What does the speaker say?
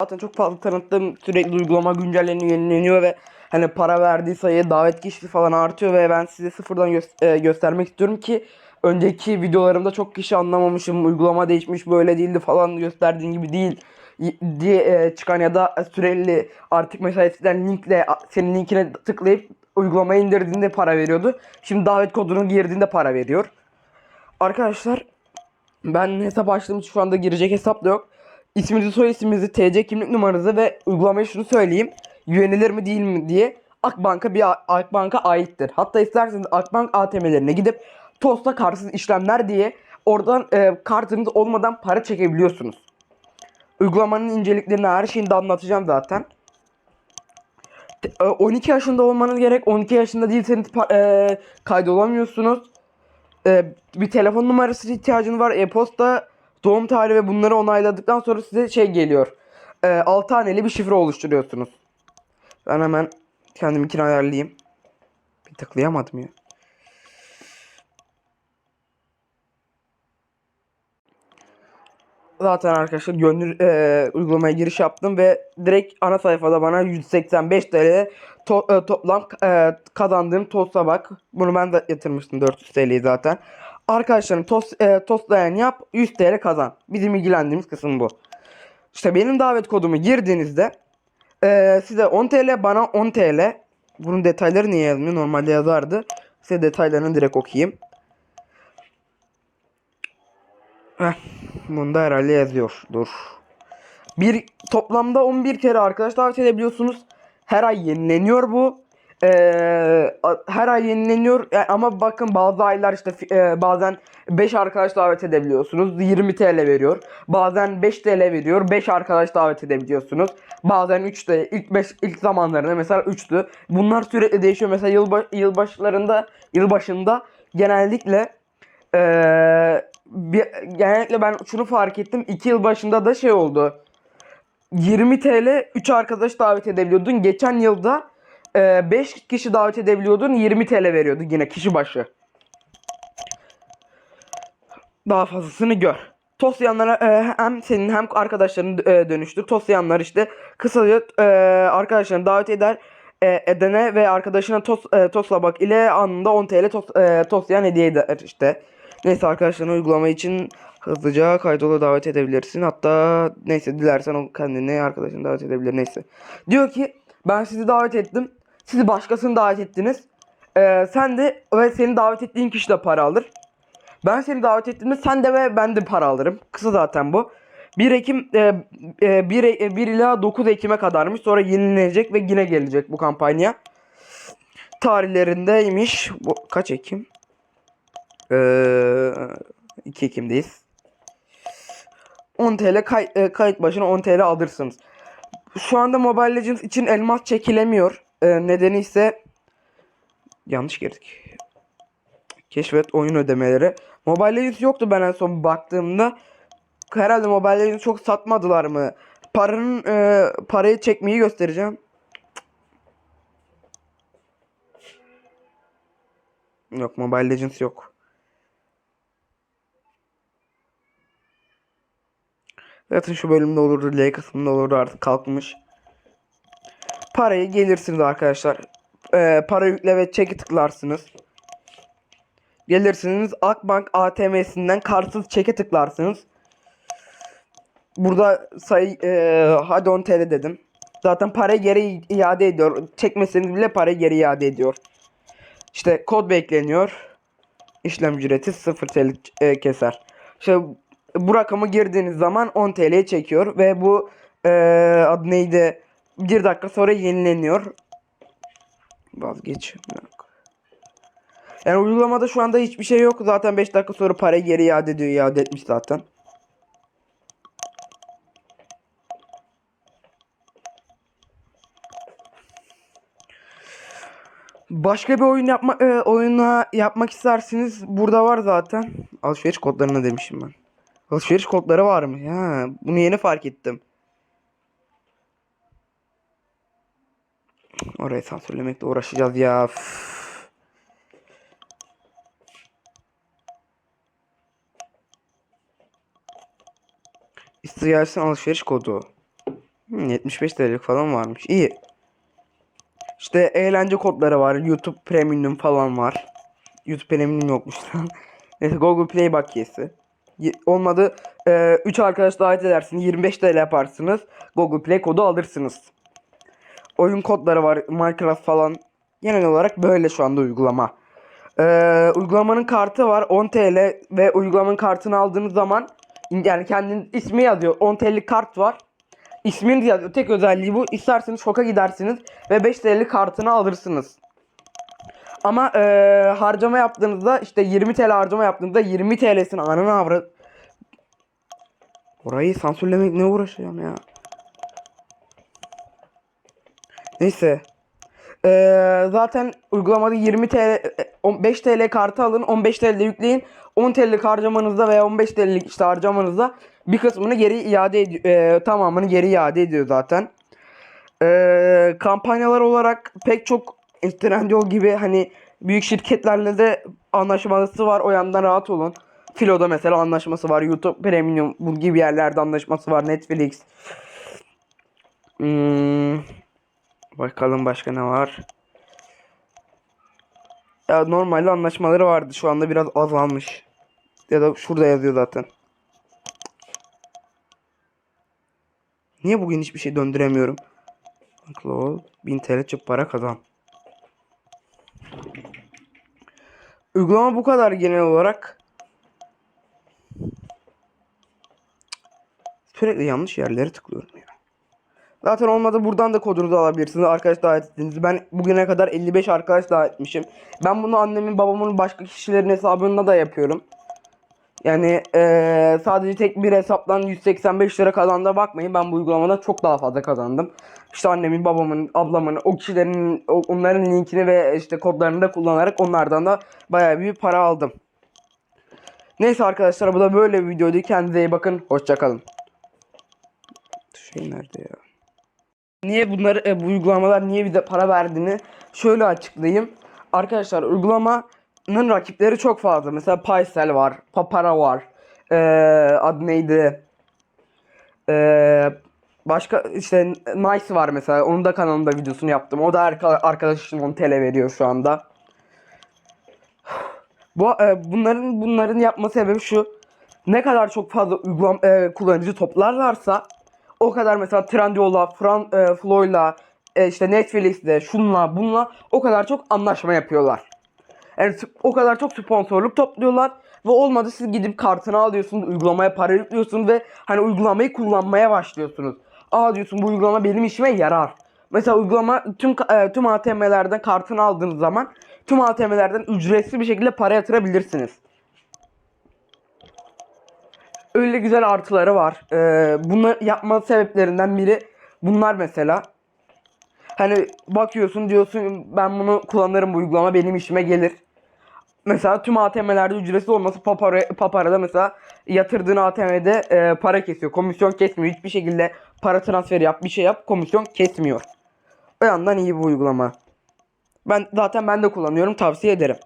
zaten çok fazla tanıttım. Sürekli uygulama güncelleniyor, yenileniyor ve hani para verdiği sayı davet kişisi falan artıyor ve ben size sıfırdan gö- e, göstermek istiyorum ki önceki videolarımda çok kişi anlamamışım. Uygulama değişmiş böyle değildi falan gösterdiğin gibi değil diye e, çıkan ya da süreli artık mesela eskiden linkle senin linkine tıklayıp uygulamayı indirdiğinde para veriyordu. Şimdi davet kodunu girdiğinde para veriyor. Arkadaşlar ben hesap açtığım için şu anda girecek hesap da yok. İsminizi, soy isminizi, TC kimlik numaranızı ve uygulamaya şunu söyleyeyim. Güvenilir mi değil mi diye Akbank'a bir Akbank'a aittir. Hatta isterseniz Akbank ATM'lerine gidip TOS'ta kartsız işlemler diye oradan e, kartınız olmadan para çekebiliyorsunuz. Uygulamanın inceliklerini her şeyini de anlatacağım zaten. Te- e, 12 yaşında olmanız gerek. 12 yaşında değilseniz e, kaydolamıyorsunuz. E, bir telefon numarası ihtiyacın var. E-posta, doğum tarihi ve bunları onayladıktan sonra size şey geliyor. E, 6 haneli bir şifre oluşturuyorsunuz. Ben hemen kendiminkini ayarlayayım. Bir tıklayamadım ya. Zaten arkadaşlar gönül e, uygulamaya giriş yaptım ve direkt ana sayfada bana 185 TL to- e, toplam e, kazandığım tosta bak. Bunu ben de yatırmıştım 400 TL'yi zaten. Arkadaşlarım tost, e, tostlayan yap 100 TL kazan. Bizim ilgilendiğimiz kısım bu. İşte benim davet kodumu girdiğinizde e, size 10 TL bana 10 TL. Bunun detayları niye yazmıyor? Normalde yazardı. Size detaylarını direkt okuyayım. Heh, bunda herhalde yazıyor. Dur. Bir toplamda 11 kere arkadaş davet edebiliyorsunuz. Her ay yenileniyor bu. A- her ay yenileniyor. E, ama bakın bazı aylar işte e, bazen 5 arkadaş davet edebiliyorsunuz. 20 TL veriyor. Bazen 5 TL veriyor. 5 arkadaş davet edebiliyorsunuz. Bazen 3 TL ilk 5 ilk zamanlarında mesela 3'tü bunlar sürekli değişiyor. Mesela yılba, yılbaşlarında yılbaşında genellikle ee, bir, genellikle ben şunu fark ettim. 2 yıl başında da şey oldu. 20 TL 3 arkadaş davet edebiliyordun. Geçen yılda 5 kişi davet edebiliyordun. 20 TL veriyordu yine kişi başı. Daha fazlasını gör. Tosyayanlara e, hem senin hem arkadaşların e, dönüştür. Tosyayanlar işte kısaca e, arkadaşlarını davet eder e, edene ve arkadaşına tos, e, toslabak ile anında 10 TL tos, e, tosyayan hediye eder işte. Neyse arkadaşlarına uygulama için hızlıca kaydola davet edebilirsin. Hatta neyse dilersen o kendini arkadaşını davet edebilir neyse. Diyor ki ben sizi davet ettim. Sizi başkasını davet ettiniz. E, sen de ve seni davet ettiğin kişi de para alır. Ben seni davet ettiğimde sen de ve ben de para alırım. Kısa zaten bu. 1 Ekim e, e, 1, e, 1 ila 9 Ekim'e kadarmış. Sonra yenilenecek ve yine gelecek bu kampanya. Tarihlerindeymiş. Bu kaç Ekim? Ee, 2 Ekim'deyiz. 10 TL kay, e, kayıt başına 10 TL alırsınız. Şu anda Mobile Legends için elmas çekilemiyor. E, nedeni ise yanlış girdik. Keşfet oyun ödemeleri. Mobile Legends yoktu ben en son baktığımda. Herhalde Mobile Legends çok satmadılar mı? Paranın e, parayı çekmeyi göstereceğim. Yok Mobile Legends yok. Zaten şu bölümde olurdu. L kısmında olurdu artık kalkmış. Parayı gelirsiniz arkadaşlar. E, para yükle ve çeki tıklarsınız. Gelirsiniz Akbank ATM'sinden kartsız çeke tıklarsınız. Burada sayı e, hadi 10 TL dedim. Zaten parayı geri iade ediyor. Çekmeseniz bile parayı geri iade ediyor. İşte kod bekleniyor. İşlem ücreti 0 TL e, keser. İşte bu rakamı girdiğiniz zaman 10 TL'ye çekiyor ve bu e, adı neydi? 1 dakika sonra yenileniyor. Vazgeç. Yok. Yani uygulamada şu anda hiçbir şey yok. Zaten 5 dakika sonra parayı geri iade ediyor. iade etmiş zaten. Başka bir oyun yapma e, oyuna yapmak isterseniz burada var zaten. Alışveriş kodlarını demişim ben. Alışveriş kodları var mı? Ya bunu yeni fark ettim. Orayı sansürlemekle uğraşacağız ya. Üf. İstiyorsan alışveriş kodu. Hmm, 75 TL'lik falan varmış. İyi. İşte eğlence kodları var. YouTube Premium falan var. YouTube Premium yokmuş lan. Neyse Google Play bakiyesi. Olmadı 3 arkadaş davet edersiniz. 25 TL yaparsınız. Google Play kodu alırsınız. Oyun kodları var. Minecraft falan. Genel olarak böyle şu anda uygulama. Ee, uygulamanın kartı var 10 TL ve uygulamanın kartını aldığınız zaman yani kendinin ismi yazıyor 10 TL'lik kart var İsminiz yazıyor tek özelliği bu İsterseniz şoka gidersiniz ve 5 TL'lik kartını alırsınız ama ee, harcama yaptığınızda işte 20 TL harcama yaptığınızda 20 TL'sini ananı avrat Orayı sansürlemek ne uğraşacağım ya Neyse ee, zaten uygulamada 20 TL, e, 5 TL kartı alın, 15 TL'de yükleyin. 10 TL'lik harcamanızda veya 15 TL'lik işte harcamanızda bir kısmını geri iade ediyor, e, tamamını geri iade ediyor zaten. Ee, kampanyalar olarak pek çok Trendyol gibi hani büyük şirketlerle de anlaşması var. O yandan rahat olun. Filo'da mesela anlaşması var. YouTube Premium bu gibi yerlerde anlaşması var. Netflix. Hmm, Bakalım başka ne var. Ya normalde anlaşmaları vardı. Şu anda biraz azalmış. Ya da şurada yazıyor zaten. Niye bugün hiçbir şey döndüremiyorum? Akıllı ol. 1000 TL çöp para kazan. Uygulama bu kadar genel olarak. Sürekli yanlış yerlere tıklıyorum ya. Zaten olmadı buradan da kodunuzu alabilirsiniz. Arkadaş davet ettiğinizi. Ben bugüne kadar 55 arkadaş davet etmişim. Ben bunu annemin babamın başka kişilerin hesabında da yapıyorum. Yani eee, sadece tek bir hesaptan 185 lira kazandığına bakmayın. Ben bu uygulamada çok daha fazla kazandım. İşte annemin, babamın, ablamın, o kişilerin, onların linkini ve işte kodlarını da kullanarak onlardan da bayağı bir para aldım. Neyse arkadaşlar bu da böyle bir videoydu. Kendinize iyi bakın. Hoşçakalın. Şey nerede ya? Niye bunları e, bu uygulamalar niye bize para verdiğini şöyle açıklayayım. Arkadaşlar uygulamanın rakipleri çok fazla. Mesela Paysel var, Papara var. Ee, adı neydi? Ee, başka işte Nice var mesela. Onun da kanalında videosunu yaptım. O da arka, arkadaşım 10 TL veriyor şu anda. Bu e, bunların bunların yapma sebebi şu. Ne kadar çok fazla uygulam e, kullanıcı toplarlarsa o kadar mesela Trendyol'la, Fran, e, Flo'yla, e, işte Netflix'le, şunla, bununla o kadar çok anlaşma yapıyorlar. Yani o kadar çok sponsorluk topluyorlar ve olmadı siz gidip kartını alıyorsunuz, uygulamaya para yüklüyorsunuz ve hani uygulamayı kullanmaya başlıyorsunuz. Aa diyorsun bu uygulama benim işime yarar. Mesela uygulama tüm e, tüm ATM'lerden kartını aldığınız zaman tüm ATM'lerden ücretsiz bir şekilde para yatırabilirsiniz. Öyle güzel artıları var. Ee, bunu yapma sebeplerinden biri bunlar mesela. Hani bakıyorsun diyorsun ben bunu kullanırım bu uygulama benim işime gelir. Mesela tüm ATM'lerde ücretsiz olması Papara, Papara'da mesela yatırdığın ATM'de e, para kesiyor. Komisyon kesmiyor. Hiçbir şekilde para transferi yap bir şey yap komisyon kesmiyor. O yandan iyi bu uygulama. Ben zaten ben de kullanıyorum tavsiye ederim.